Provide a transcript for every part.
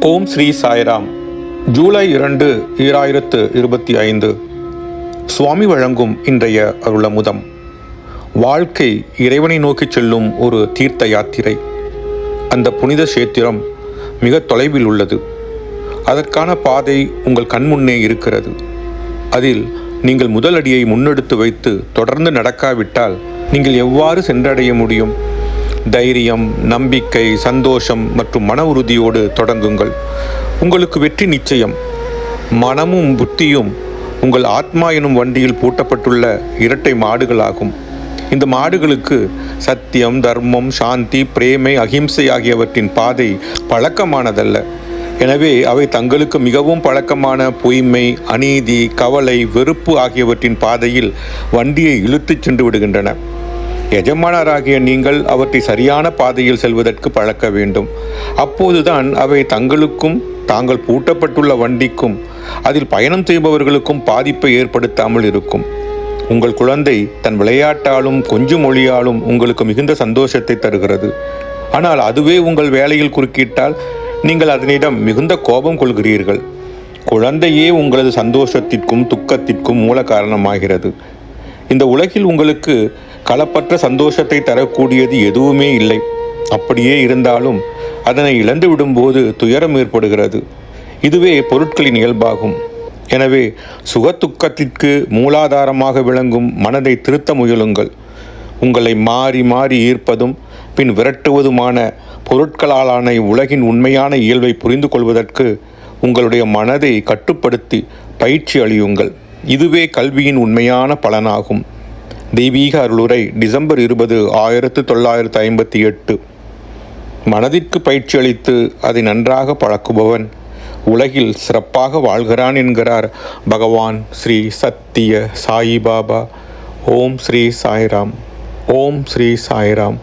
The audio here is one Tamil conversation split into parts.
ஓம் ஸ்ரீ சாய்ராம். ஜூலை இரண்டு ஈராயிரத்து இருபத்தி ஐந்து. சுவாமி வழங்கும் இன்றைய அருளமுதம். வாழ்க்கை இறைவனை நோக்கிச் செல்லும் ஒரு தீர்த்த யாத்திரை. அந்த புனித சேத்திரம் மிக தொலைவில் உள்ளது. அதற்கான பாதை உங்கள் கண்முன்னே இருக்கிறது. அதில் நீங்கள் முதல் அடியை முன்னெடுத்து வைத்து தொடர்ந்து நடக்காவிட்டால் நீங்கள் எவ்வாறு சென்றடைய முடியும்? தைரியம் நம்பிக்கை சந்தோஷம் மற்றும் மன உறுதியோடு தொடங்குங்கள். உங்களுக்கு வெற்றி நிச்சயம். மனமும் புத்தியும் உங்கள் ஆத்மா எனும் வண்டியில் பூட்டப்பட்டுள்ள இரட்டை மாடுகளாகும். இந்த மாடுகளுக்கு சத்தியம் தர்மம் சாந்தி பிரேமை அகிம்சை ஆகியவற்றின் பாதை பழக்கமானதல்ல. எனவே அவை தங்களுக்கு மிகவும் பழக்கமான பொய்மை அநீதி கவலை வெறுப்பு ஆகியவற்றின் பாதையில் வண்டியை இழுத்துச் சென்று விடுகின்றன. எஜமானராகிய நீங்கள் அவற்றை சரியான பாதையில் செல்வதற்கு பழக்க வேண்டும். அப்போதுதான் அவை தங்களுக்கும் தாங்கள் பூட்டப்பட்டுள்ள வண்டிக்கும் அதில் பயணம் செய்பவர்களுக்கும் பாதிப்பை ஏற்படுத்தாமல் இருக்கும். உங்கள் குழந்தை தன் விளையாட்டாலும் கொஞ்சம் மொழியாலும் உங்களுக்கு மிகுந்த சந்தோஷத்தை தருகிறது. ஆனால் அதுவே உங்கள் வேலையில் குறுக்கிட்டால் நீங்கள் அதனிடம் மிகுந்த கோபம் கொள்கிறீர்கள். குழந்தையே உங்களது சந்தோஷத்திற்கும் துக்கத்திற்கும் மூல காரணமாகிறது. இந்த உலகில் உங்களுக்கு களப்பற்ற சந்தோஷத்தை தரக்கூடியது எதுவுமே இல்லை. அப்படியே இருந்தாலும் அதனை இழந்து விடும்போது துயரம் ஏற்படுகிறது. இதுவே பொருட்களின் இயல்பாகும். எனவே சுகத்துக்கத்திற்கு மூலாதாரமாக விளங்கும் மனதை திருத்த முயலுங்கள். உங்களை மாறி மாறி ஈர்ப்பதும் பின் விரட்டுவதுமான பொருட்களாலான உலகின் உண்மையான இயல்பை புரிந்து கொள்வதற்கு உங்களுடைய மனதை கட்டுப்படுத்தி பயிற்சி அளியுங்கள். இதுவே கல்வியின் உண்மையான பலனாகும். தெய்வீக அருளுரை டிசம்பர் இருபது ஆயிரத்து தொள்ளாயிரத்து ஐம்பத்தி எட்டு. மனதிற்கு பயிற்சி அளித்து அதை நன்றாக பழக்குபவன் உலகில் சிறப்பாக வாழ்கிறான் என்கிறார் பகவான் ஸ்ரீ சத்திய சாயிபாபா ஓம் ஸ்ரீ சாய்ராம். ஓம் ஸ்ரீ சாய்ராம்.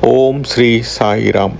ஓம் ஸ்ரீ சாய்ராம்.